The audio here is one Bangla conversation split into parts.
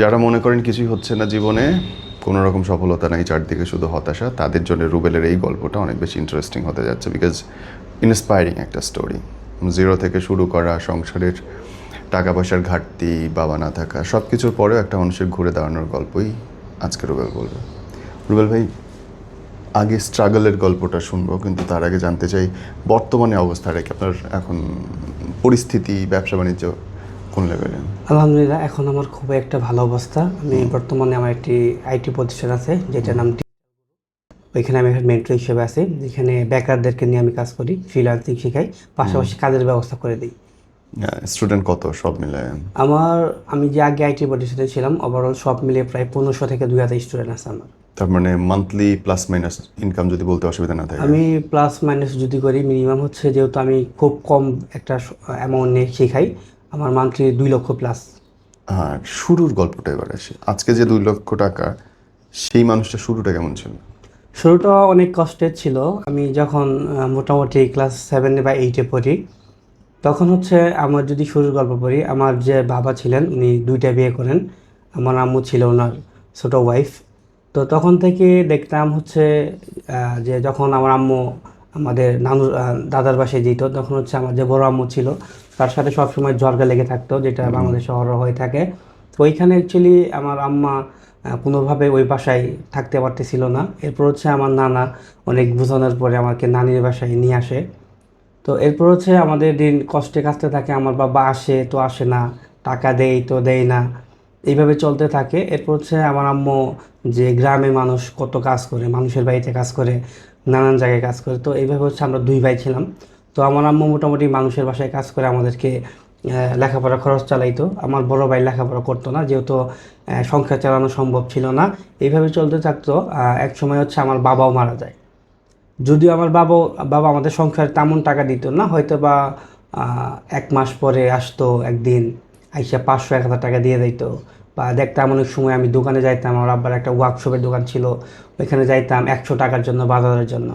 যারা মনে করেন কিছুই হচ্ছে না জীবনে, কোনো রকম সফলতা নাই, চারদিকে শুধু হতাশা, তাদের জন্য রুবেলের এই গল্পটা অনেক বেশি ইন্টারেস্টিং হতে যাচ্ছে বিকজ ইন্সপায়ারিং একটা স্টোরি জিরো থেকে শুরু করা, সংসারের টাকা পয়সার ঘাটতি, বাবা না থাকা সব কিছুর পরেও একটা মানুষের ঘুরে দাঁড়ানোর গল্পই আজকে রুবেল বলবে। রুবেল ভাই, আগে স্ট্রাগলের গল্পটা শুনব, কিন্তু তার আগে জানতে চাই, বর্তমানে অবস্থাটা কি? আপনার এখন পরিস্থিতি ব্যবসা বাণিজ্য কোন লেভেলে আলহামদুলিল্লাহ এখন আমার খুব একটা ভালো অবস্থা। আমি বর্তমানে আমার একটি আইটি প্রতিষ্ঠান আছে যেটার নাম ওইখানে আমি একটা মেন্টর হিসেবে আছি। যেখানে বেকারদেরকে নিয়ে আমি কাজ করি ফ্রিলান্সিং শেখাই। পাশাপাশি কাজের ব্যবস্থা করে দিই। স্টুডেন্ট কত সব মিলে? আমার আমি যে আগে আইটি প্রতিষ্ঠানে ছিলাম ওভারঅল সব মিলিয়ে প্রায় পনেরোশো থেকে দুই হাজার স্টুডেন্ট আছে আমার। তার মানে মান্থলি প্লাস মাইনাস ইনকাম যদি বলতে অসুবিধা না থাকে। আমি প্লাস মাইনাস যদি করি মিনিমাম হচ্ছে যেহেতু আমি খুব কম একটা অ্যামাউন্ট নিয়ে শেখাই আমার মান্থলি দুই লক্ষ প্লাস আর শুরুর গল্পটা এবার আসি। আজকে যে দুই লক্ষ টাকা সেই মানুষটা শুরুটা কেমন ছিল? শুরুটা অনেক কষ্টের ছিল। আমি যখন মোটামুটি ক্লাস সেভেনে বা এইটে পড়ি তখন হচ্ছে আমার যদি শুরুর গল্প পড়ি আমার যে বাবা ছিলেন উনি দুইটা বিয়ে করেন। আমার আম্মু ছিল ওনার ছোটো ওয়াইফ তো তখন থেকে দেখতাম হচ্ছে যে যখন আমার আম্মু আমাদের নানুর আহ, দাদার বাসায় যেত। তখন হচ্ছে আমার যে বড় আম্মু ছিল তার সাথে সবসময় জ্বরগা লেগে থাকতো যেটা বাংলাদেশ শহরে হয়ে থাকে। তো ওইখানে অ্যাকচুয়ালি আমার আম্মা কোনোভাবে ওই বাসায় থাকতে পারতেছিল না। এরপর হচ্ছে আমার নানা অনেক বোঝানোর পরে আমাকে নানির বাসায় নিয়ে আসে। তো এরপর হচ্ছে আমাদের দিন কষ্টে কাজতে থাকে আমার বাবা আসে তো আসে না টাকা দেয় তো দেয় না। এইভাবে চলতে থাকে। এরপর হচ্ছে আমার আম্মু যে গ্রামে মানুষ কত কাজ করে, মানুষের বাড়িতে কাজ করে, নানান জায়গায় কাজ করে, তো এইভাবে হচ্ছে আমরা দুই ভাই ছিলাম। তো আমার আম্মু মোটামুটি মানুষের বাসায় কাজ করে আমাদেরকে লেখাপড়া খরচ চালাইতো। আমার বড় ভাই লেখাপড়া করতো না, যেহেতু সংসার চালানো সম্ভব ছিল না। এইভাবে চলতে থাকতো এক সময় হচ্ছে আমার বাবাও মারা যায়। যদিও আমার বাবা বাবা আমাদের সংসারে তেমন টাকা দিত না হয়তো বা এক মাস পরে আসতো একদিন। আইসা পাঁচশো, এক হাজার টাকা দিয়ে দিত বা দেখতাম অনেক সময় আমি দোকানে যাইতাম, আমার আব্বার একটা ওয়ার্কশপের দোকান ছিল, ওইখানে যাইতাম একশো টাকার জন্য, বাজারের জন্য।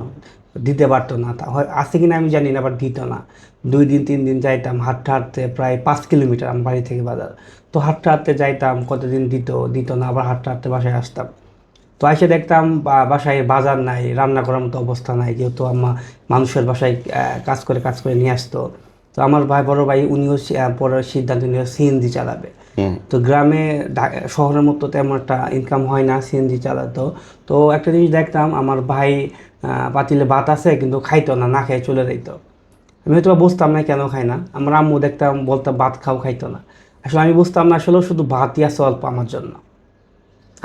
দিতে পারতো না, তা হয়, আছে কিনা আমি জানি না আবার দিত না। দুই দিন, তিন দিন যাইতাম, হাঁটতে হাঁটতে প্রায় পাঁচ কিলোমিটার আমার বাড়ি থেকে বাজার। তো হাঁটতে হাঁটতে যাইতাম, কতদিন দিত দিত না, আবার হাঁটতে হাঁটতে বাসায় আসতাম। তো এসে দেখতাম বাসায় বাজার নাই, রান্না করার মতো অবস্থা নাই, যেহেতু আমার মানুষের বাসায় কাজ করে কাজ করে নিয়ে আসতো। তো আমার ভাই বড় ভাই উনিও পরে সিদ্ধান্ত নিয়ে সিএনজি চালাবে। তো গ্রামে শহরের মতো তেমন একটা ইনকাম হয় না সিএনজি চালাতো। তো একটা জিনিস দেখতাম আমার ভাই পাতিলে ভাত আছে কিন্তু খাইতো না না খেয়ে চলে যাইতো। আমি হয়তো বা বুঝতাম না কেন খাই না। আমার আম্মু দেখতাম বলতাম ভাত খাও খাইতো না। আসলে আমি বুঝতাম না আসলে শুধু ভাতই আছে অল্প আমার জন্য।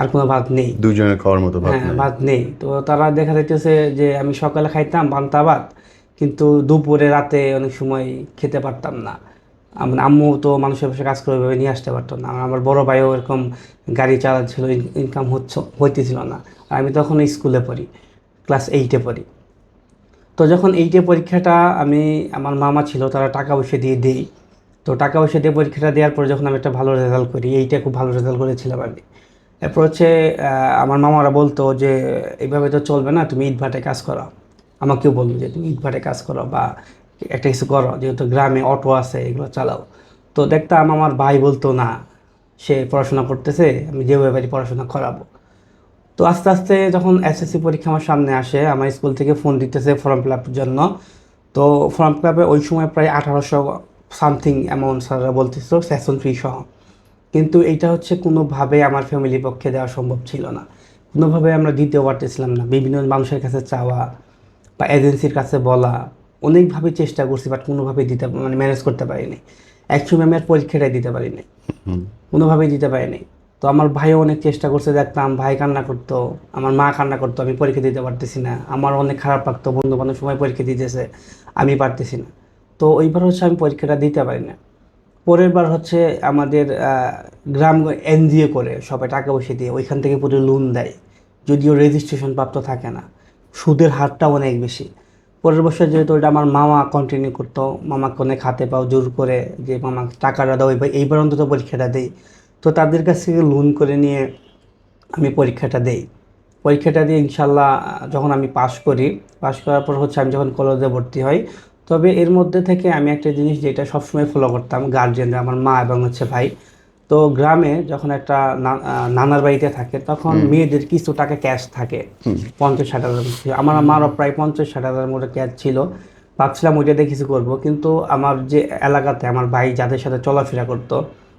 আর কোনো ভাত নেই। দুইজনের খাওয়ার মতো ভাত হ্যাঁ ভাত নেই। তো তারা দেখা যাইতেছে যে আমি সকালে খাইতাম পান্তা ভাত কিন্তু দুপুরে, রাতে অনেক সময় খেতে পারতাম না। আমার আম্মু তো মানুষের পাশে কাজ করে ওইভাবে নিয়ে আসতে পারতো না। আমার বড় ভাইও এরকম গাড়ি চালাচ্ছিল ইনকাম হচ্ছে, হইতেছিল না। আর আমি তখন স্কুলে পড়ি, ক্লাস এইটে পড়ি। তো যখন এইটে পরীক্ষাটা আমি, আমার মামা ছিল, তারা টাকা পয়সা দিয়ে দেই। তো টাকা পয়সা দিয়ে পরীক্ষাটা দেওয়ার পরে যখন আমি একটা ভালো রেজাল্ট করি এইটা খুব ভালো রেজাল্ট করেছিলাম আমি। এরপর হচ্ছে আমার মামারা বলতো যে, এইভাবে তো চলবে না, তুমি ইটভাটে কাজ করো আমাকেও বলল যে, তুমি ইটভাটে কাজ করো বা একটা কিছু করো, যেহেতু গ্রামে অটো আছে, এগুলো চালাও। তো দেখতাম আমার ভাই বলতো, না, সে পড়াশোনা করতেছে, আমি যেভাবে পারি পড়াশোনা করাবো। তো আস্তে আস্তে যখন এসএসসি পরীক্ষা আমার সামনে আসে, আমার স্কুল থেকে ফোন দিতেছে ফর্ম ফিল আপের জন্য। তো ফর্ম ফিল আপে ওই সময় প্রায় আঠারোশো সামথিং অ্যামাউন্ট স্যাররা বলতেছিল সেশন ফি সহ। কিন্তু এইটা হচ্ছে কোনোভাবে আমার ফ্যামিলির পক্ষে দেওয়া সম্ভব ছিল না। কোনোভাবে আমরা দিতেও পারতেছিলাম না। বিভিন্ন মানুষের কাছে চাওয়া বা এজেন্সির কাছে বলা অনেকভাবে চেষ্টা করছি বাট কোনোভাবেই দিতে মানে ম্যানেজ করতে পারিনি। একসময় আমি আর পরীক্ষাটাই দিতে পারিনি। কোনোভাবেই দিতে পারিনি। তো আমার ভাইও অনেক চেষ্টা করছে দেখতাম ভাই কান্না করতো আমার মা কান্না করতো আমি পরীক্ষা দিতে পারতেছি না। আমার অনেক খারাপ লাগতো বন্ধু বান্ধব সময় পরীক্ষা দিতেছে আমি পারতেছি না। তো ওইবার হচ্ছে আমি পরীক্ষাটা দিতে পারি না। পরের বার হচ্ছে আমাদের গ্রাম এনজিও করে সবাই টাকা পয়সা দিয়ে ওইখান থেকে পুরো লোন দেয়। যদিও রেজিস্ট্রেশন প্রাপ্ত থাকে না। সুদের হারটা অনেক বেশি। পরের বছর যেহেতু ওইটা আমার মামা কন্টিনিউ করতো মামাকে অনেক হাতে পাও, জোর করে যে মামা টাকাটা দাও এইবার অন্তত পরীক্ষাটা দেই। তো তাদের কাছ থেকে লোন করে নিয়ে আমি পরীক্ষাটা দেই। পরীক্ষাটা দিয়ে ইনশাল্লাহ যখন আমি পাশ করি পাশ করার পর হচ্ছে আমি যখন কলেজে ভর্তি হই, তবে এর মধ্যে থেকে আমি একটা জিনিস যেটা সবসময় ফলো করতাম গার্জেনরা আমার মা এবং হচ্ছে ভাই তো গ্রামে যখন একটা নানার বাড়িতে থাকে তখন মেয়েদের কিছু টাকা ক্যাশ থাকে। পঞ্চাশ ষাট হাজার আমার আমারও প্রায় পঞ্চাশ ষাট হাজার মতো ক্যাশ ছিল। ভাবছিলাম ওইটা দিয়ে কিছু করব কিন্তু আমার যে এলাকাতে আমার ভাই যাদের সাথে চলাফেরা করতো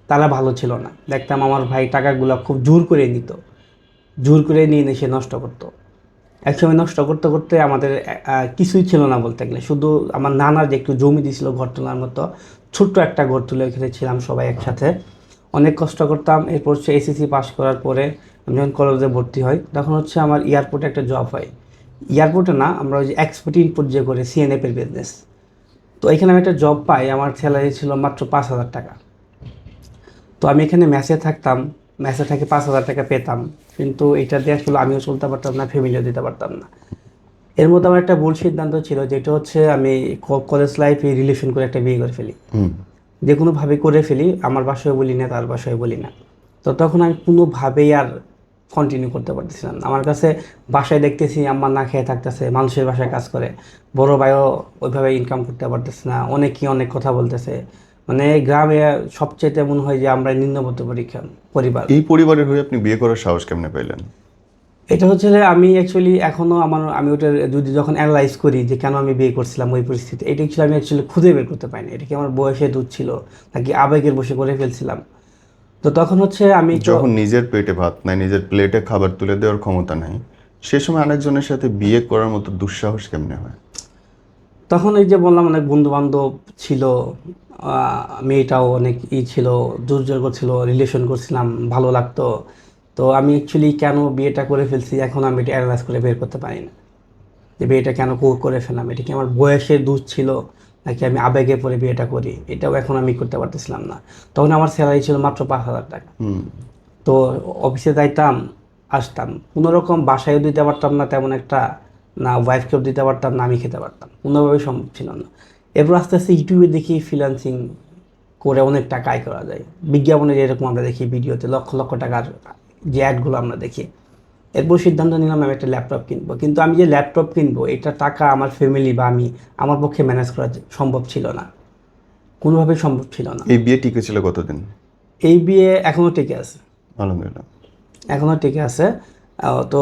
তারা ভালো ছিল না। দেখতাম আমার ভাই টাকাগুলো খুব জোর করে নিত। জোর করে নিয়ে এনে সে নষ্ট করতো। একসময় নষ্ট করতে করতে আমাদের কিছুই ছিল না বলতে গেলে। শুধু আমার নানার যে একটু জমি দিয়েছিল ঘর তোলার মতো ছোট্ট একটা ঘর তুলে ওখানে ছিলাম সবাই একসাথে। অনেক কষ্ট করতাম। এরপর হচ্ছে এসএসসি পাস করার পরে আমি যখন কলেজে ভর্তি হই, তখন হচ্ছে আমার এয়ারপোর্টে একটা জব হয়। এয়ারপোর্টে না, আমরা ওই যে এক্সপোর্ট ইনপুট যে করে সিএনএফের বিজনেস তো এখানে আমি একটা জব পাই, আমার স্যালারি ছিল মাত্র পাঁচ হাজার টাকা। তো আমি এখানে ম্যাচে থাকতাম ম্যাচে থেকে পাঁচ হাজার টাকা পেতাম। কিন্তু এটা দিয়ে আসলে আমিও চলতে পারতাম না ফ্যামিলিও দিতে পারতাম না। এর মধ্যে আমার একটা ভুল সিদ্ধান্ত ছিল, যেটা হচ্ছে আমি কলেজ লাইফে রিলেশন করে একটা বিয়ে করে ফেলি। যে কোনোভাবে করে ফেলি, আমার বাসায় বলি না, তার বাসায় বলি না। তো তখন আমি কোনোভাবেই আর কন্টিনিউ করতে পারতেছিলাম আমার কাছে বাসায় দেখতেছি আম্মা না খেয়ে থাকতেছে, মানুষের বাসায় কাজ করে। বড় ভাইও ওইভাবে ইনকাম করতে পারতেছে না, অনেকেই অনেক কথা বলতেছে। মানে গ্রামে সবচেয়ে মনে হয় যে আমরা নিম্নবর্ত পরীক্ষা পরিবার। এই পরিবারের হয়ে আপনি বিয়ে করার সাহস কেমনে পাইলেন? এটা হচ্ছে যে আমি অ্যাকচুয়ালি এখনও আমার আমি ওটা যদি যখন অ্যানালাইজ করি যে কেন আমি বিয়ে করছিলাম ওই পরিস্থিতি এটা ছিল আমি অ্যাকচুয়ালি খুঁজে বের করতে পারিনি। এটা কি আমার বয়সে দুধ ছিল নাকি আবেগের বসে করে ফেলছিলাম? তো তখন হচ্ছে আমি যখন নিজের পেটে ভাত নাই নিজের প্লেটে খাবার তুলে দেওয়ার ক্ষমতা নাই সে সময় আরেকজনের সাথে বিয়ে করার মতো দুঃসাহস কেমনে হয়? তখন এই যে বললাম অনেক বন্ধু বান্ধব ছিল মেয়েটাও অনেক ই ছিল জোর করছিল রিলেশন করছিলাম ভালো লাগতো। তো আমি অ্যাকচুয়ালি কেন বিয়েটা করে ফেলছি এখন আমি এটা অ্যানালাইজ করে বের করতে পারি না। যে বিয়েটা কেন কো- করে ফেললাম এটা কি আমার বয়সের দুধ ছিল নাকি আমি আবেগে পরে বিয়েটা করি? এটাও এখন আমি করতে পারতেছিলাম না। তখন আমার স্যালারি ছিল মাত্র পাঁচ হাজার টাকা। হুম। তো অফিসে যাইতাম আসতাম। কোনো রকম বাসায়ও দিতে পারতাম না তেমন একটা না ওয়াইফকেও দিতে পারতাম না আমি খেতে পারতাম। কোনোভাবেই সম্ভব ছিল না। এরপর আস্তে আস্তে ইউটিউবে দেখি ফ্রিল্যান্সিং করে অনেক টাকা আয় করা যায়। বিজ্ঞাপনে যেরকম আমরা দেখি ভিডিওতে লক্ষ লক্ষ টাকার যে অ্যাডগুলো আমরা দেখি। এরপর সিদ্ধান্ত নিলাম আমি একটা ল্যাপটপ কিনবো। কিন্তু আমি যে ল্যাপটপ কিনবো এটা টাকা আমার ফ্যামিলি বা আমি আমার পক্ষে ম্যানেজ করা সম্ভব ছিল না। কোনোভাবে সম্ভব ছিল না। এই বিয়ে টিকে ছিল কতদিন? এই বিয়ে এখনও টিকে আছে। আলহামদুলিল্লাহ। এখনও টিকে আছে। তো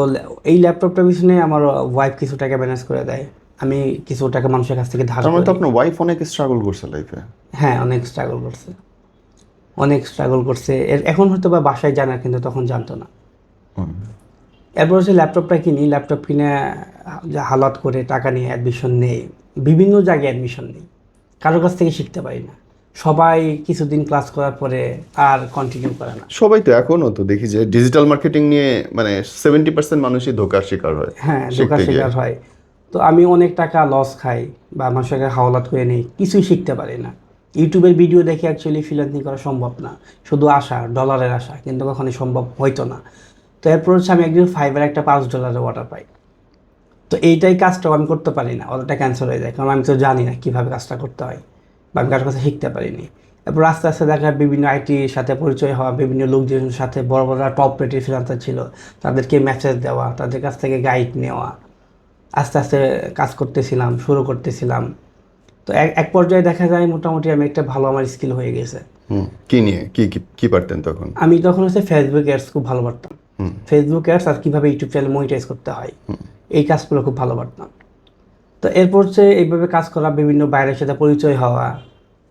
এই ল্যাপটপটার পিছনে আমার ওয়াইফ কিছু টাকা ম্যানেজ করে দেয়। আমি কিছু টাকা মানুষের কাছ থেকে ধার মানে তো আপনার ওয়াইফ অনেক স্ট্রাগল করছে লাইফে হ্যাঁ অনেক স্ট্রাগল করছে। অনেক স্ট্রাগল করছে। এর এখন হয়তো বা বাসায় জানা কিন্তু তখন জানতো না। এরপর হচ্ছে ল্যাপটপটা কিনি ল্যাপটপ কিনে হালত করে টাকা নিয়ে অ্যাডমিশন নেই। বিভিন্ন জায়গায় অ্যাডমিশন নেই। কারোর কাছ থেকে শিখতে পারি না। সবাই কিছুদিন ক্লাস করার পরে আর কন্টিনিউ করে না। সবাই তো এখনও তো দেখি যে ডিজিটাল মার্কেটিং নিয়ে মানে সেভেন্টি পার্সেন্ট মানুষই ধোকার শিকার হয় হ্যাঁ ধোকার শিকার হয়। তো আমি অনেক টাকা লস খাই বা মানুষের হাওলাত করে নিই কিছুই শিখতে পারি না। ইউটিউবের ভিডিও দেখে অ্যাকচুয়ালি ফ্রিল্যান্সিং করা সম্ভব না। শুধু আশা ডলারের আশা, কিন্তু কখনোই সম্ভব হইতো না। তো এরপর হচ্ছে আমি একদিন ফাইবার একটা পাঁচ ডলারের অর্ডার পাই। তো এইটাই কাজটাও আমি করতে পারি না অর্ডারটা ক্যান্সেল হয়ে যায়। কারণ আমি তো জানি না কীভাবে কাজটা করতে হয়, বা আমি কারোর কাছে শিখতে পারিনি। এরপর আস্তে আস্তে দেখা বিভিন্ন আইটির সাথে পরিচয় হওয়া, বিভিন্ন লোকজনের সাথে বড় বড় টপ রেটের ফ্রিলান্সার ছিল, তাদেরকে মেসেজ দেওয়া, তাদের কাছ থেকে গাইড নেওয়া। আস্তে আস্তে কাজ করতেছিলাম, শুরু করতেছিলাম। তো এক পর্যায়ে দেখা যায় মোটামুটি আমি একটা ভালো আমার স্কিল হয়ে গেছে। কি নিয়ে? কি কি- কি পারতেন তখন? আমি তখন হচ্ছে ফেসবুক অ্যাডস খুব ভালো পারতাম। ফেসবুক অ্যাডস আর কীভাবে ইউটিউব চ্যানেল মনিটাইজ করতে হয় এই কাজগুলো খুব ভালো পারতাম। তো এরপর হচ্ছে এইভাবে কাজ করা বিভিন্ন বাইরের সাথে পরিচয় হওয়া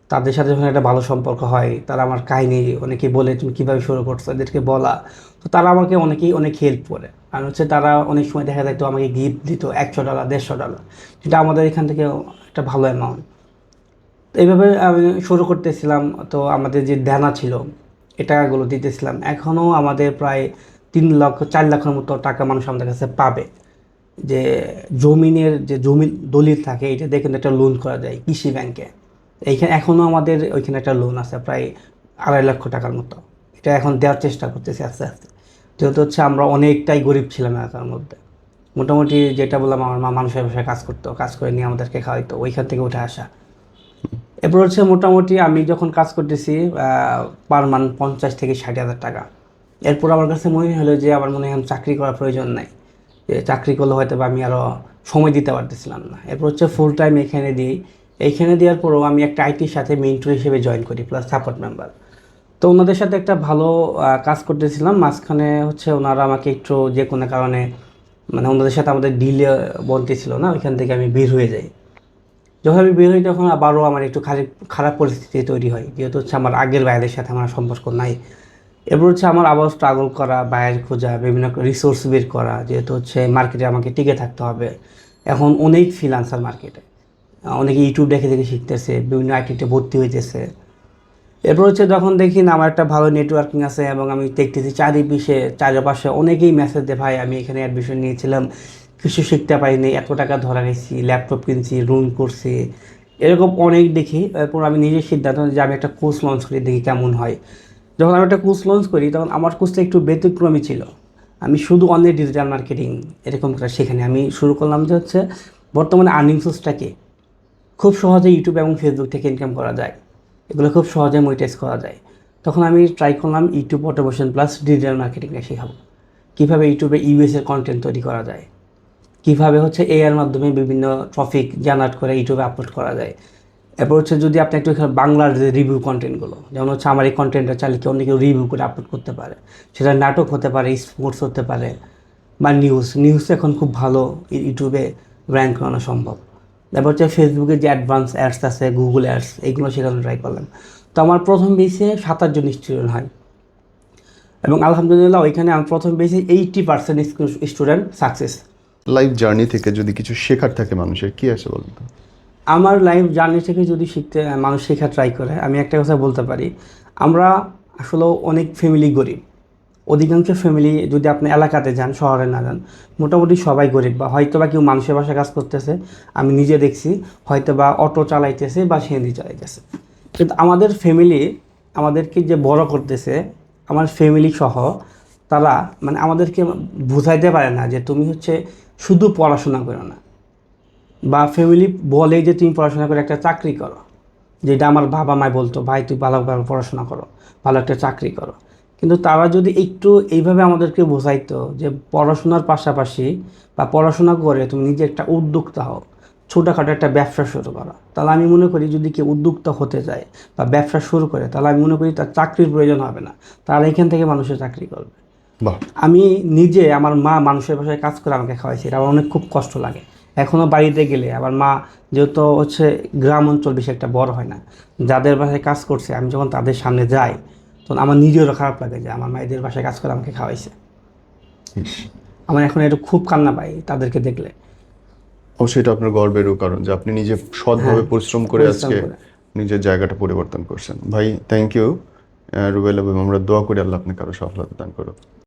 তাদের সাথে যখন একটা ভালো সম্পর্ক হয় তারা আমার কাহিনী অনেকেই বলে তুমি কীভাবে শুরু করছ? এদেরকে বলা। তো তারা আমাকে অনেকেই অনেক হেল্প করে। আর হচ্ছে তারা অনেক সময় দেখা যায় তো আমাকে গিফট দিত একশো ডলার দেড়শো ডলার যেটা আমাদের এখান থেকে একটা ভালো অ্যামাউন্ট তো এইভাবে আমি শুরু করতেছিলাম, তো আমাদের যে দেনা ছিল এ টাকাগুলো দিতেছিলাম। এখনও আমাদের প্রায় তিন লক্ষ, চার লাখের মতো টাকা মানুষ আমাদের কাছে পাবে। যে জমিনের যে জমি দলিল থাকে, এটা দেখে একটা লোন করা যায় কৃষি ব্যাংকে এইখানে এখনও আমাদের ওইখানে একটা লোন আছে, প্রায় আড়াই লক্ষ টাকার মতো। এটা এখন দেওয়ার চেষ্টা করতেছি আস্তে আস্তে। যেহেতু হচ্ছে আমরা অনেকটাই গরিব ছিলাম এলাকার মধ্যে। মোটামুটি যেটা বললাম, আমার মা মানুষের বাসায় কাজ করতো, কাজ করে নিয়ে আমাদেরকে খাওয়াইতো, ওইখান থেকে উঠে আসা। এরপর হচ্ছে মোটামুটি আমি যখন কাজ করতেছি পার মান পঞ্চাশ থেকে ষাট হাজার টাকা। এরপর আমার কাছে মনে হলো যে আমার মনে হয় চাকরি করার প্রয়োজন নাই। যে চাকরি করলে হয়তো আমি আরও সময় দিতে পারতেছিলাম না। এরপর হচ্ছে ফুল টাইম এখানে দিই। এইখানে দেওয়ার পরও আমি একটা আইটির সাথে মেন্টর হিসেবে জয়েন করি প্লাস সাপোর্ট মেম্বার তো ওনাদের সাথে একটা ভালো কাজ করতেছিলাম। মাঝখানে হচ্ছে ওনারা আমাকে একটু যে কোনো কারণে মানে ওনাদের সাথে আমাদের ডিলে বলতে ছিল না, ওইখান থেকে আমি বের হয়ে যাই। যখন আমি বের হই তখন আবারও আমার একটু খারাপ খারাপ পরিস্থিতি তৈরি হয়, যেহেতু হচ্ছে আমার আগের বাইরের সাথে আমার সম্পর্ক নাই। এরপর হচ্ছে আমার আবার স্ট্রাগল করা, বাইরে খোঁজা, বিভিন্ন রিসোর্স বের করা, যেহেতু হচ্ছে মার্কেটে আমাকে টিকে থাকতে হবে। এখন অনেক ফ্রিলান্সার মার্কেটে অনেকে ইউটিউব দেখে দেখে শিখতেছে, বিভিন্ন আইটিতে ভর্তি হইতেছে। এরপর হচ্ছে যখন দেখি না, আমার একটা ভালো নেটওয়ার্কিং আছে এবং আমি দেখতেছি চারিপাশে, চারপাশে অনেকেই মেসেজ দেয়, ভাই, আমি এখানে অ্যাডমিশন নিয়েছিলাম, কিছু শিখতে পারিনি, এত টাকা ধরা গেছি ল্যাপটপ কিনছি রুম করছি। এরকম অনেক দেখি, এরপর আমি নিজের সিদ্ধান্ত যে আমি একটা কোর্স লঞ্চ করি, দেখি কেমন হয়। যখন আমি একটা কোর্স লঞ্চ করি, তখন আমার কোর্সটা একটু ব্যতিক্রমী ছিল। আমি শুধু অনলাইন ডিজিটাল মার্কেটিং এরকম করে সেখানে আমি শুরু করলাম যে হচ্ছে, বর্তমানে আর্নিং সোর্সটাকে খুব সহজে ইউটিউব এবং ফেসবুক থেকে ইনকাম করা যায়। এগুলো খুব সহজে মনিটাইজ করা যায়। তখন আমি ট্রাই করলাম ইউটিউব অটোমেশন প্লাস ডিজিটাল মার্কেটিংটা শেখাবো। কীভাবে ইউটিউবে ইউএসের কন্টেন্ট তৈরি করা যায়? কীভাবে হচ্ছে এআর মাধ্যমে বিভিন্ন টপিক জেনারেট করে ইউটিউবে আপলোড করা যায়? এরপর হচ্ছে যদি আপনি একটু বাংলার যে রিভিউ কন্টেন্টগুলো যেমন হচ্ছে আমার এই কন্টেন্টটা চালিয়ে কেউ কেউ রিভিউ করে আপলোড করতে পারে। সেটা নাটক হতে পারে স্পোর্টস হতে পারে, বা নিউজ নিউজ এখন খুব ভালো ইউটিউবে র্যাঙ্ক করানো সম্ভব। তারপর হচ্ছে ফেসবুকে যে অ্যাডভান্স অ্যাডস আছে গুগল অ্যাডস এইগুলো শেখানো ট্রাই করলাম। তো আমার প্রথম বেসে সাতাশ জন স্টুডেন্ট হয়। এবং আলহামদুলিল্লাহ ওইখানে আমার প্রথম বেসে eighty percent student success life journey থেকে যদি কিছু শেখার থাকে মানুষের কি আছে বলুন তো? আমার লাইফ জার্নি থেকে যদি শিখতে মানুষ শেখা ট্রাই করে আমি একটা কথা বলতে পারি। আমরা আসলে অনেক ফ্যামিলি গরিব। অধিকাংশ ফ্যামিলি যদি আপনি এলাকাতে যান, শহরে না যান, মোটামুটি সবাই গরিব বা হয়তো বা কেউ মানুষের বাসায় কাজ করতেছে, আমি নিজে দেখছি হয়তো বা অটো চালাইতেছে বা সিএনজি চালাইতেছে। কিন্তু আমাদের ফ্যামিলি আমাদেরকে যে বড় করতেছে, আমার ফ্যামিলি সহ, তারা মানে আমাদেরকে বুঝাইতে পারে না যে তুমি হচ্ছে শুধু পড়াশোনা করো না। বা ফ্যামিলি বলে যে তুমি পড়াশোনা করে একটা চাকরি করো, যেটা আমার বাবা মায় বলতো, ভাই, তুই ভালো পড়াশোনা করো, ভালো একটা চাকরি করো। কিন্তু তারা যদি একটু এইভাবে আমাদেরকে বোঝাইতো যে পড়াশোনার পাশাপাশি বা পড়াশোনা করে তুমি নিজে একটা উদ্যোক্তা হও ছোটোখাটো একটা ব্যবসা শুরু করো তাহলে আমি মনে করি যদি কেউ উদ্যোক্তা হতে যায় বা ব্যবসা শুরু করে তাহলে আমি মনে করি তার চাকরির প্রয়োজন হবে না। তারা এখান থেকে মানুষের চাকরি করবে। আমি নিজে আমার মা মানুষের বাসায় কাজ করে আমাকে খাওয়াইছে এটা আমার অনেক খুব কষ্ট লাগে। এখনও বাড়িতে গেলে আমার মা যেহেতু হচ্ছে গ্রাম অঞ্চল বেশি একটা বড় হয় না যাদের বাসায় কাজ করছে আমি যখন তাদের সামনে যাই তখন আমার নিজেরও খারাপ লাগে যে আমার মায়েদের বাসায় কাজ করে আমাকে খাওয়াইছে। আমার এখন একটু খুব কান্না পাই তাদেরকে দেখলে। অবশ্যই এটা আপনার গর্বেরও কারণ যে আপনি নিজে সৎভাবে হ্যাঁ, পরিশ্রম করে আজকে নিজের জায়গাটা পরিবর্তন করছেন। ভাই থ্যাংক ইউ রুবেল আমরা দোয়া করি আল্লাহ আপনাকে আরও সফলতা দান করুক।